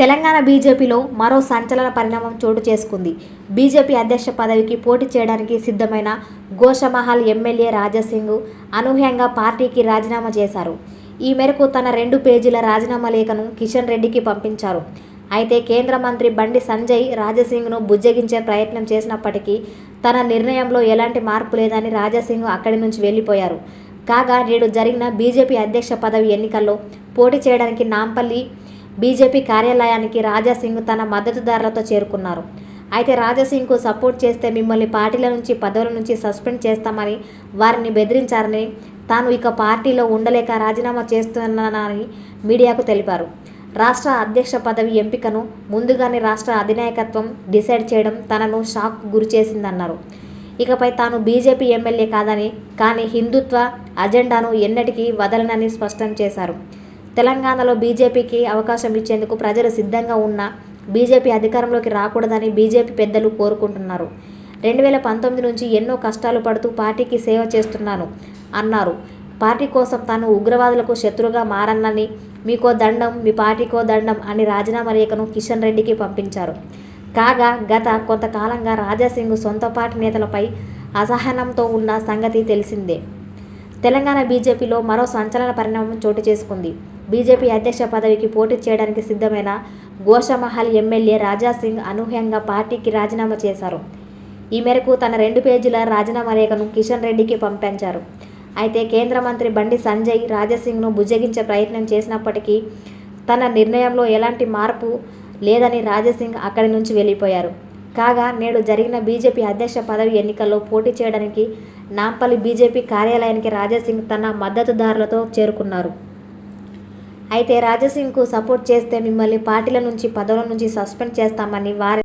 తెలంగాణ బీజేపీలో మరో సంచలన పరిణామం చోటు చేసుకుంది. బీజేపీ అధ్యక్ష పదవికి పోటీ చేయడానికి సిద్ధమైన గోషమహల్ ఎమ్మెల్యే రాజాసింగ్ అనూహ్యంగా పార్టీకి రాజీనామా చేశారు. ఈ మేరకు తన రెండు పేజీల రాజీనామా లేఖను కిషన్ రెడ్డికి పంపించారు. అయితే కేంద్ర మంత్రి బండి సంజయ్ రాజసింగ్ను బుజ్జగించే ప్రయత్నం చేసినప్పటికీ తన నిర్ణయంలో ఎలాంటి మార్పు లేదని రాజాసింగ్ అక్కడి నుంచి వెళ్ళిపోయారు. కాగా నేడు జరిగిన బీజేపీ అధ్యక్ష పదవి ఎన్నికల్లో పోటీ చేయడానికి నాంపల్లి బీజేపీ కార్యాలయానికి రాజాసింగ్ తన మద్దతుదారులతో చేరుకున్నారు. అయితే రాజాసింగ్కు సపోర్ట్ చేస్తే మిమ్మల్ని పార్టీల నుంచి పదవుల నుంచి సస్పెండ్ చేస్తామని వారిని బెదిరించారని తాను ఇక పార్టీలో ఉండలేక రాజీనామా చేస్తున్నానని మీడియాకు తెలిపారు. రాష్ట్ర అధ్యక్ష పదవి ఎంపికను ముందుగానే రాష్ట్ర అధినాయకత్వం డిసైడ్ చేయడం తనను షాక్ గురిచేసిందన్నారు ఇకపై తాను బీజేపీ ఎమ్మెల్యే కాదని కానీ హిందుత్వ అజెండాను ఎన్నటికీ వదలనని స్పష్టం చేశారు. తెలంగాణలో బీజేపీకి అవకాశం ఇచ్చేందుకు ప్రజలు సిద్ధంగా ఉన్న బీజేపీ అధికారంలోకి రాకూడదని బీజేపీ పెద్దలు కోరుకుంటున్నారు. రెండు వేల పంతొమ్మిది నుంచి ఎన్నో కష్టాలు పడుతూ పార్టీకి సేవ చేస్తున్నాను అన్నారు. పార్టీ కోసం తాను ఉగ్రవాదులకు శత్రుగా మారన్నని మీకో దండం మీ పార్టీకో దండం అని రాజీనామా లేఖను కిషన్ రెడ్డికి పంపించారు. కాగా గత కొంతకాలంగా రాజాసింగ్ సొంత పార్టీ నేతలపై అసహనంతో ఉన్న సంగతి తెలిసిందే. తెలంగాణ బీజేపీలో మరో సంచలన పరిణామం చోటు చేసుకుంది. బీజేపీ అధ్యక్ష పదవికి పోటీ చేయడానికి సిద్ధమైన గోషమహల్ ఎమ్మెల్యే రాజాసింగ్ అనూహ్యంగా పార్టీకి రాజీనామా చేశారు. ఈ మేరకు తన రెండు పేజీల రాజీనామా లేఖను కిషన్ రెడ్డికి పంపించారు. అయితే కేంద్ర మంత్రి బండి సంజయ్ రాజాసింగ్ను బుజ్జగించే ప్రయత్నం చేసినప్పటికీ తన నిర్ణయంలో ఎలాంటి మార్పు లేదని రాజాసింగ్ అక్కడి నుంచి వెళ్ళిపోయారు. కాగా నేడు జరిగిన బీజేపీ అధ్యక్ష పదవి ఎన్నికల్లో పోటీ చేయడానికి నాంపల్లి బీజేపీ కార్యాలయానికి రాజాసింగ్ తన మద్దతుదారులతో చేరుకున్నారు. అయితే రాజాసింగ్కు సపోర్ట్ చేస్తే మిమ్మల్ని పార్టీల నుంచి పదవుల నుంచి సస్పెండ్ చేస్తామని వారి